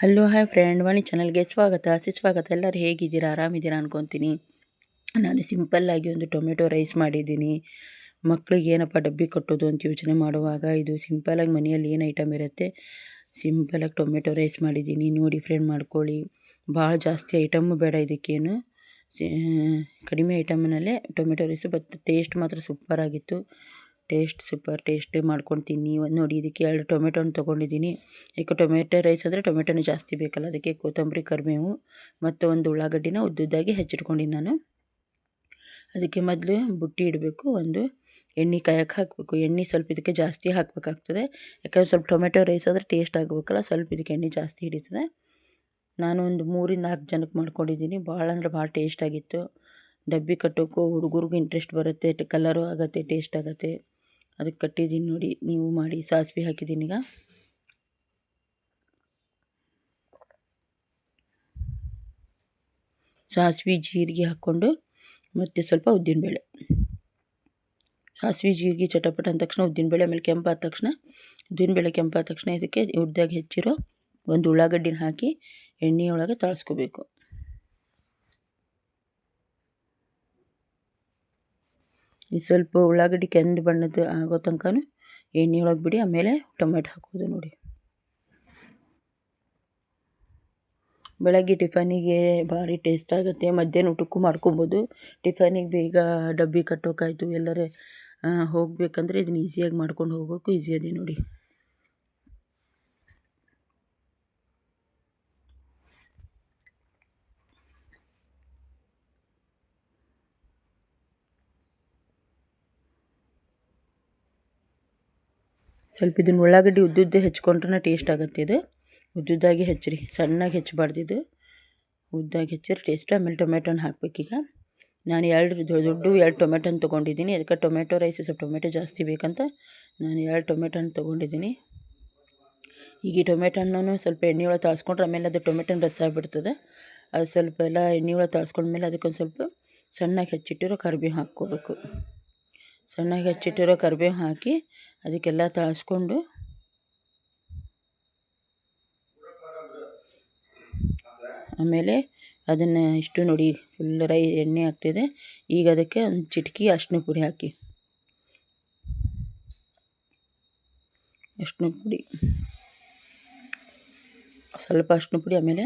Hello hi friend ವಾಣಿ ಚಾನಲ್ಗೆ ಸ್ವಾಗತ. ಸುಸ್ವಾಗತ ಎಲ್ಲರೂ ಹೇಗಿದ್ದೀರಾ? ಆರಾಮಿದ್ದೀರಾ ಅನ್ಕೊತೀನಿ. ನಾನು ಸಿಂಪಲ್ಲಾಗಿ ಒಂದು ಟೊಮೆಟೊ ರೈಸ್ ಮಾಡಿದ್ದೀನಿ. ಮಕ್ಕಳಿಗೆ ಏನಪ್ಪ ಡಬ್ಬಿ ಕಟ್ಟೋದು ಅಂತ ಯೋಚನೆ ಮಾಡುವಾಗ ಇದು ಸಿಂಪಲ್ಲಾಗಿ ಮನೆಯಲ್ಲಿ ಏನು ಐಟಮ್ ಇರುತ್ತೆ? ಸಿಂಪಲಾಗಿ ಟೊಮೆಟೊ ರೈಸ್ ಮಾಡಿದ್ದೀನಿ. ನೋಡಿ ಫ್ರೆಂಡ್ ಮಾಡ್ಕೊಳ್ಳಿ. ಭಾಳ ಜಾಸ್ತಿ ಐಟಮ್ಮು ಬೇಡ ಇದಕ್ಕೇನು. ಕಡಿಮೆ ಐಟಮ್ನಲ್ಲೇ ಟೊಮೆಟೊ ರೈಸು ಬಟ್ ಟೇಸ್ಟ್ ಮಾತ್ರ ಸೂಪರಾಗಿತ್ತು ಟೇಸ್ಟ್, ಸೂಪರ್ ಟೇಸ್ಟ್ ಮಾಡ್ಕೊಂಡು ತಿನ್ನಿ ಒಂದು ನೋಡಿ, ಇದಕ್ಕೆ ಎರಡು ಟೊಮೆಟೊನ ತೊಗೊಂಡಿದ್ದೀನಿ. ಈಗ ಟೊಮೆಟೊ ರೈಸ್ ಅಂದರೆ ಟೊಮೆಟೊನೇ ಜಾಸ್ತಿ ಬೇಕಲ್ಲ, ಅದಕ್ಕೆ ಕೊತ್ತಂಬರಿ, ಕರಿಬೇವು ಮತ್ತು ಒಂದು ಉಳ್ಳಾಗಡ್ಡಿನ ಉದ್ದುದ್ದಾಗಿ ಹೆಚ್ಚಿಟ್ಕೊಂಡಿನಿ ನಾನು. ಅದಕ್ಕೆ ಮೊದಲು ಬುಟ್ಟಿ ಇಡಬೇಕು, ಒಂದು ಎಣ್ಣೆ ಕಾಯಕ್ಕೆ ಹಾಕಬೇಕು. ಎಣ್ಣೆ ಸ್ವಲ್ಪ ಇದಕ್ಕೆ ಜಾಸ್ತಿ ಹಾಕಬೇಕಾಗ್ತದೆ. ಯಾಕಂದರೆ ಸ್ವಲ್ಪ ಟೊಮೆಟೊ ರೈಸ್ ಆದರೆ ಟೇಸ್ಟ್ ಆಗಬೇಕಲ್ಲ, ಸ್ವಲ್ಪ ಇದಕ್ಕೆ ಎಣ್ಣೆ ಜಾಸ್ತಿ ಹಿಡಿತದೆ. ನಾನು ಒಂದು ಮೂರಿಂದ ನಾಲ್ಕು ಜನಕ್ಕೆ ಮಾಡ್ಕೊಂಡಿದ್ದೀನಿ. ಭಾಳ ಅಂದರೆ ಭಾಳ ಟೇಸ್ಟ್ ಆಗಿತ್ತು. ಡಬ್ಬಿ ಕಟ್ಟೋಕ್ಕೂ ಹುಡುಗರಿಗೂ ಇಂಟ್ರೆಸ್ಟ್ ಬರುತ್ತೆ ಕಲರು ಆಗುತ್ತೆ ಟೇಸ್ಟ್ ಆಗುತ್ತೆ. ಅದಕ್ಕೆ ಕಟ್ಟಿದ್ದೀನಿ ನೋಡಿ, ನೀವು ಮಾಡಿ, ಸಾಸಿವೆ ಹಾಕಿದ್ದೀನಿ ಈಗ. ಸಾಸಿವೆ, ಜೀರಿಗೆ ಹಾಕ್ಕೊಂಡು, ಮತ್ತು ಸ್ವಲ್ಪ ಉದ್ದಿನಬೇಳೆ. ಸಾಸಿವೆ, ಜೀರಿಗೆ ಚಟಪಟ ಅಂದ ತಕ್ಷಣ ಉದ್ದಿನಬೇಳೆ, ಆಮೇಲೆ ಕೆಂಪಾದ ತಕ್ಷಣ, ಉದ್ದಿನಬೇಳೆ ಕೆಂಪಾದ ತಕ್ಷಣ ಇದಕ್ಕೆ ಉದ್ದಾಗಿ ಹೆಚ್ಚಿರೋ ಒಂದು ಉಳ್ಳಾಗಡ್ಡಿನ ಹಾಕಿ ಎಣ್ಣೆಯೊಳಗೆ ತಾಳಿಸ್ಕೋಬೇಕು. ಈ ಸ್ವಲ್ಪ ಉಳ್ಳಾಗಡ್ಡಿ ಕೆಂದು ಬಣ್ಣದ ಆಗೋ ತನಕನೂ ಎಣ್ಣೆ ಒಳಗೆ ಬಿಡಿ, ಆಮೇಲೆ ಟೊಮೆಟೊ ಹಾಕೋದು ನೋಡಿ. ಬೆಳಗ್ಗೆ ಟಿಫನಿಗೆ ಭಾರಿ ಟೇಸ್ಟ್ ಆಗುತ್ತೆ. ಮಧ್ಯಾಹ್ನ ಊಟಕ್ಕೂ ಮಾಡ್ಕೊಬೋದು. ಟಿಫನಿಗೆ ಬೇಗ ಡಬ್ಬಿ ಕಟ್ಟೋಕ್ಕಾಯ್ತು ಎಲ್ಲರೇ ಹೋಗಬೇಕಂದ್ರೆ ಇದನ್ನ ಈಸಿಯಾಗಿ ಮಾಡ್ಕೊಂಡು ಹೋಗೋಕ್ಕೂ ಈಸಿ ಅದೇ ನೋಡಿ. ಸ್ವಲ್ಪ ಇದನ್ನು ಉಳ್ಳಾಗಡ್ಡಿ ಉದ್ದುದ್ದೇ ಹೆಚ್ಕೊಂಡ್ರೆ ಟೇಸ್ಟ್ ಆಗುತ್ತೆ ಇದು. ಉದ್ದುದ್ದಾಗಿ ಹೆಚ್ಚಿರಿ, ಸಣ್ಣಗೆ ಹೆಚ್ಚಬಾರ್ದು ಇದು. ಉದ್ದಾಗಿ ಹೆಚ್ಚಿರಿ ಟೇಸ್ಟ್ ಆಮೇಲೆ ಟೊಮೆಟೊನ ಹಾಕಬೇಕೀಗ ನಾನು ಎರಡು ದೊಡ್ಡ ಎರಡು ಟೊಮೆಟೊನ ತೊಗೊಂಡಿದ್ದೀನಿ. ಅದಕ್ಕೆ ಟೊಮೆಟೊ ರೈಸ್ ಸ್ವಲ್ಪ ಟೊಮೆಟೊ ಜಾಸ್ತಿ ಬೇಕಂತ ನಾನು ಎರಡು ಟೊಮೆಟೊನ ತೊಗೊಂಡಿದ್ದೀನಿ. ಈಗ ಈ ಟೊಮೆಟೊನೂ ಸ್ವಲ್ಪ ಎಣ್ಣೆ ಒಳಗೆ ತಾಳ್ಸ್ಕೊಂಡ್ರೆ ಆಮೇಲೆ ಅದು ಟೊಮೆಟೊನ ರಸ ಬಿಡ್ತದೆ ಅದು ಸ್ವಲ್ಪ ಎಲ್ಲ ಎಣ್ಣೆ ಒಳಗೆ ತಾಳ್ಸ್ಕೊಂಡ್ಮೇಲೆ ಅದಕ್ಕೊಂದು ಸ್ವಲ್ಪ ಸಣ್ಣಗೆ ಹೆಚ್ಚಿಟ್ಟಿರೋ ಕರಿಬೇವು ಹಾಕ್ಕೋಬೇಕು. ಸಣ್ಣಗೆ ಹೆಚ್ಚಿಟ್ಟಿರೋ ಕರಿಬೇವು ಹಾಕಿ ಅದಕ್ಕೆಲ್ಲ ತಳಿಸ್ಕೊಂಡು ಆಮೇಲೆ ಅದನ್ನು ಇಷ್ಟು ನೋಡಿ ಫುಲ್ ರೈ ಎಣ್ಣೆ ಆಗ್ತಿದೆ. ಈಗ ಅದಕ್ಕೆ ಒಂದು ಚಿಟಕಿ ಅರ್ಶಿನ ಪುಡಿ ಹಾಕಿ. ಅರ್ಶಿನ ಪುಡಿ. ಸ್ವಲ್ಪ ಅರ್ಶಿನ ಪುಡಿ ಆಮೇಲೆ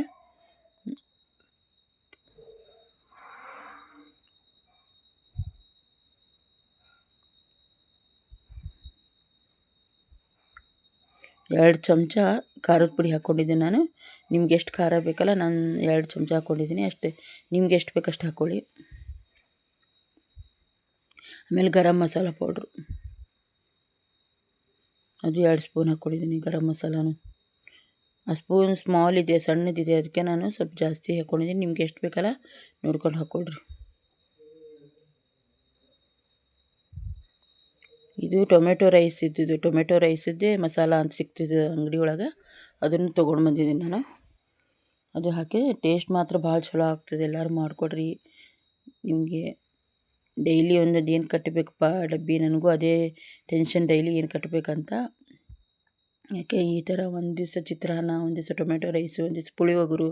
ಎರಡು ಚಮಚ ಖಾರದ ಪುಡಿ ಹಾಕ್ಕೊಂಡಿದ್ದೀನಿ ನಾನು. ನಿಮ್ಗೆ ಎಷ್ಟು ಖಾರ ಬೇಕಲ್ಲ ನಾನು ಎರಡು ಚಮಚ ಹಾಕ್ಕೊಂಡಿದ್ದೀನಿ. ಅಷ್ಟೇ, ನಿಮ್ಗೆ ಎಷ್ಟು ಬೇಕಷ್ಟು ಹಾಕ್ಕೊಳ್ಳಿ ಆಮೇಲೆ ಗರಂ ಮಸಾಲ ಪೌಡ್ರು. ಅದು ಎರಡು ಸ್ಪೂನ್ ಹಾಕ್ಕೊಂಡಿದ್ದೀನಿ ಗರಂ ಮಸಾಲಾನು. ಆ ಸ್ಪೂನ್ ಸ್ಮಾಲ್ ಇದೆ ಸಣ್ಣದಿದೆ ಅದಕ್ಕೆ ನಾನು ಸ್ವಲ್ಪ ಜಾಸ್ತಿ ಹಾಕ್ಕೊಂಡಿದ್ದೀನಿ. ನಿಮ್ಗೆ ಎಷ್ಟು ಬೇಕಲ್ಲ ನೋಡ್ಕೊಂಡು ಹಾಕ್ಕೊಳ್ರಿ. ಇದು ಟೊಮೆಟೊ ರೈಸ್ ಇದ್ದಿದ್ದು. ಟೊಮೆಟೊ ರೈಸಿದ್ದೇ ಮಸಾಲ ಅಂತ ಸಿಗ್ತಿದ್ದು ಅಂಗಡಿ ಒಳಗೆ. ಅದನ್ನು ತೊಗೊಂಡು ಬಂದಿದ್ದೀನಿ ನಾನು. ಅದು ಹಾಕಿ ಟೇಸ್ಟ್ ಮಾತ್ರ ಭಾಳ ಚಲೋ ಆಗ್ತದೆ. ಎಲ್ಲರೂ ಮಾಡಿಕೊಡ್ರಿ. ನಿಮಗೆ ಡೈಲಿ ಒಂದೊಂದು ಏನು ಕಟ್ಟಬೇಕಪ್ಪ ಡಬ್ಬಿ ನನಗೂ ಅದೇ ಟೆನ್ಷನ್ ಡೈಲಿ ಏನು ಕಟ್ಟಬೇಕಂತ. ಯಾಕೆ ಈ ಥರ ಒಂದು ದಿವಸ ಚಿತ್ರಾನ್ನ, ಒಂದು ದಿವಸ ಟೊಮೆಟೊ ರೈಸು, ಒಂದು ದಿವಸ ಪುಳಿಯೋಗರು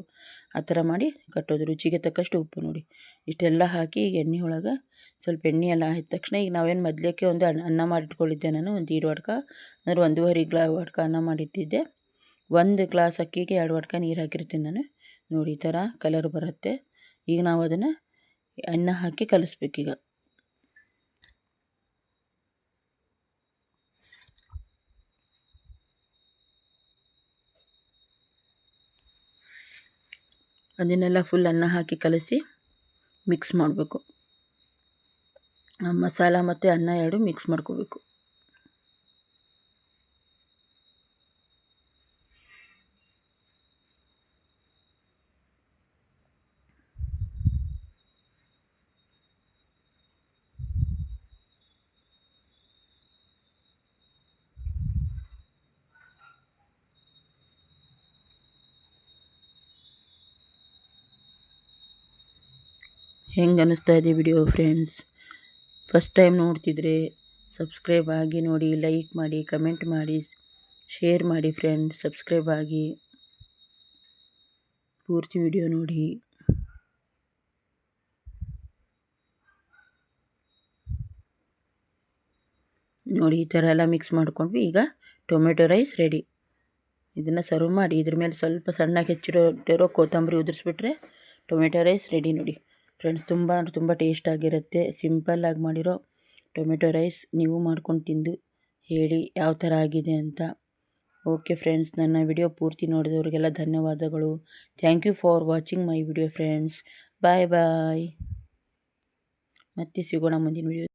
ಆ ಥರ ಮಾಡಿ ಕಟ್ಟೋದು. ರುಚಿಗೆ ತಕ್ಕಷ್ಟು ಉಪ್ಪು ನೋಡಿ. ಇಷ್ಟೆಲ್ಲ ಹಾಕಿ ಎಣ್ಣೆ ಒಳಗೆ ಸ್ವಲ್ಪ ಎಣ್ಣೆ ಎಲ್ಲ ಆದ ತಕ್ಷಣ ಈಗ ನಾವೇನು ಮೊದಲೇಕೆ ಒಂದು ಅನ್ನ ಮಾಡಿಟ್ಕೊಂಡಿದ್ದೆ ನಾನು, ಒಂದು ಎರಡು ವಡ್ಕ, ಅಂದರೆ ಒಂದೂವರೆ ಗ್ಲಾ ವಡ್ಕ ಅನ್ನ ಮಾಡಿಟ್ಟಿದ್ದೆ. ಒಂದು ಗ್ಲಾಸ್ ಅಕ್ಕಿಗೆ ಎರಡು ವಡ್ಕ ನೀರು ಹಾಕಿರ್ತೀನಿ ನಾನು. ನೋಡಿ, ಈ ಥರ ಕಲರ್ ಬರುತ್ತೆ. ಈಗ ನಾವು ಅದನ್ನು ಅನ್ನ ಹಾಕಿ ಕಲಿಸ್ಬೇಕೀಗ. ಅದನ್ನೆಲ್ಲ ಫುಲ್ ಅನ್ನ ಹಾಕಿ ಕಲಸಿ ಮಿಕ್ಸ್ ಮಾಡಬೇಕು. ಮಸಾಲ ಮತ್ತು ಅನ್ನ ಎರಡು ಮಿಕ್ಸ್ ಮಾಡ್ಕೋಬೇಕು. ಹೆಂಗೆ ಅನ್ನಿಸ್ತಾ ಇದೆ ವಿಡಿಯೋ ಫ್ರೆಂಡ್ಸ್ ಫಸ್ಟ್ ಟೈಮ್ ನೋಡ್ತಿದ್ರೆ ಸಬ್ಸ್ಕ್ರೈಬ್ ಆಗಿ ನೋಡಿ ಲೈಕ್ ಮಾಡಿ ಕಮೆಂಟ್ ಮಾಡಿ ಶೇರ್ ಮಾಡಿ ಫ್ರೆಂಡ್ ಸಬ್ಸ್ಕ್ರೈಬ್ ಆಗಿ ಪೂರ್ತಿ ವಿಡಿಯೋ ನೋಡಿ. ನೋಡಿ, ಈ ಥರ ಎಲ್ಲ ಮಿಕ್ಸ್ ಮಾಡ್ಕೊಂಡ್ವಿ. ಈಗ ಟೊಮೆಟೊ ರೈಸ್ ರೆಡಿ ಇದನ್ನು ಸರ್ವ್ ಮಾಡಿ, ಇದ್ರ ಮೇಲೆ ಸ್ವಲ್ಪ ಸಣ್ಣಗೆ ಹೆಚ್ಚಿರೋ ಕೊತ್ತಂಬರಿ ಉದುರಿಸ್ಬಿಟ್ರೆ ಟೊಮೆಟೊ ರೈಸ್ ರೆಡಿ ನೋಡಿ. ಫ್ರೆಂಡ್ಸ್, ತುಂಬ ಅಂದರೆ ತುಂಬ ಟೇಸ್ಟಾಗಿರುತ್ತೆ ಸಿಂಪಲ್ಲಾಗಿ ಮಾಡಿರೋ ಟೊಮೆಟೊ ರೈಸ್ ನೀವು ಮಾಡ್ಕೊಂಡು ತಿಂದು ಹೇಳಿ ಯಾವ ಥರ ಆಗಿದೆ ಅಂತ. ಓಕೆ ಫ್ರೆಂಡ್ಸ್, ನನ್ನ ವಿಡಿಯೋ ಪೂರ್ತಿ ನೋಡಿದವರಿಗೆಲ್ಲ ಧನ್ಯವಾದಗಳು. Thank you for watching my video friends bye bye ಮತ್ತೆ ಸಿಗೋಣ ಮುಂದಿನ ವಿಡಿಯೋ